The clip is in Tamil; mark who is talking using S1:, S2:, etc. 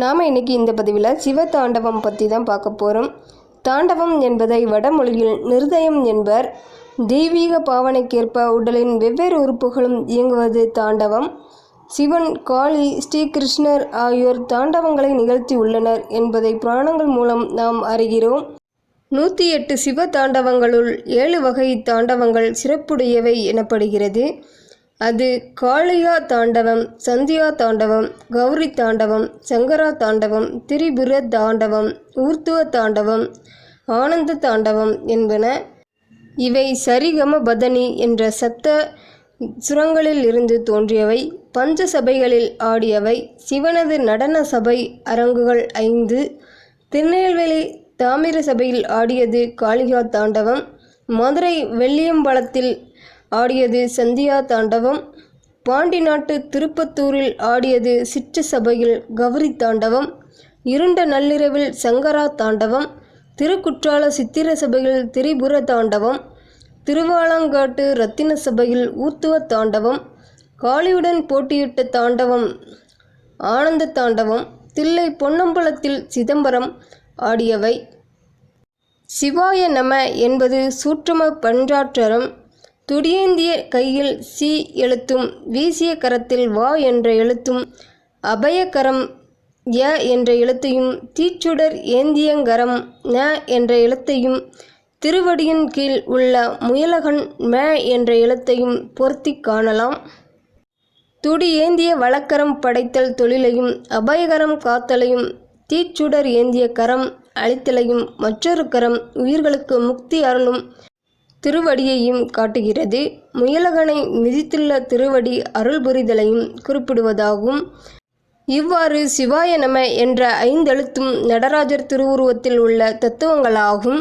S1: நாம் இன்னைக்கு இந்த பதிவில் சிவ தாண்டவம் பற்றி தான் பார்க்க போகிறோம் தாண்டவம் என்பதை வடமொழியில் நிருதயம் என்பர். தெய்வீக பாவனைக்கேற்ப உடலின் வெவ்வேறு உறுப்புகளும் இயங்குவது தாண்டவம். சிவன் காளி ஸ்ரீகிருஷ்ணர் ஆகியோர் தாண்டவங்களை நிகழ்த்தி உள்ளனர் என்பதை புராணங்கள் மூலம் நாம் அறிகிறோம். நூற்றி எட்டு சிவ தாண்டவங்களுள் ஏழு வகை தாண்டவங்கள் சிறப்புடையவை எனப்படுகிறது. அது காளியா தாண்டவம் சந்தியா தாண்டவம் கௌரி தாண்டவம் சங்கரா தாண்டவம் திரிபுர தாண்டவம் ஊர்த்துவ தாண்டவம் ஆனந்த தாண்டவம் என்பன இவை சரிகம பதனி என்ற சப்த சுரங்களில் இருந்து தோன்றியவை. பஞ்ச சபைகளில் ஆடியவை. சிவனது நடன சபை அரங்குகள் ஐந்து. திருநெல்வேலி தாமிர சபையில் ஆடியது காளிகா தாண்டவம். மதுரை வெள்ளியம்பலத்தில் ஆடியது சந்தியா தாண்டவம். பாண்டி நாட்டு திருப்பத்தூரில் ஆடியது சிற்று சபையில் கௌரி தாண்டவம். இருண்ட நள்ளிரவில் சங்கரா தாண்டவம். திருக்குற்றால சித்திர சபையில் திரிபுர தாண்டவம். திருவாலங்காட்டு ரத்தின சபையில் ஊத்துவ தாண்டவம். காளியுடன் போட்டியிட்ட தாண்டவம் ஆனந்த தாண்டவம். தில்லை பொன்னம்பலத்தில் சிதம்பரம் ஆடியவை. சிவாய நம என்பது சூற்றும பஞ்சாற்றரம் துடியேந்திய கையில் சி எழுத்தும் வீசிய கரத்தில் வா என்ற எழுத்தும் அபயகரம் ய என்ற எழுத்தையும் தீச்சுடர் ஏந்தியங்கரம் ந என்ற எழுத்தையும் திருவடியின் கீழ் உள்ள முயலகன் ம என்ற எழுத்தையும் பொருத்தி காணலாம். துடி ஏந்திய வழக்கரம் படைத்தல் தொழிலையும் அபயகரம் காத்தலையும் தீச்சுடர் ஏந்திய கரம் அழித்தலையும் மற்றொரு கரம் உயிர்களுக்கு முக்தி அருளும் திருவடியையும் காட்டுகிறது. முயலகனை மிதித்துள்ள திருவடி அருள் புரிதலையும் குறிப்பிடுவதாகும். இவ்வாறு சிவாய நம என்ற ஐந்தெழுத்தும் நடராஜர் திருவுருவத்தில் உள்ள தத்துவங்களாகும்.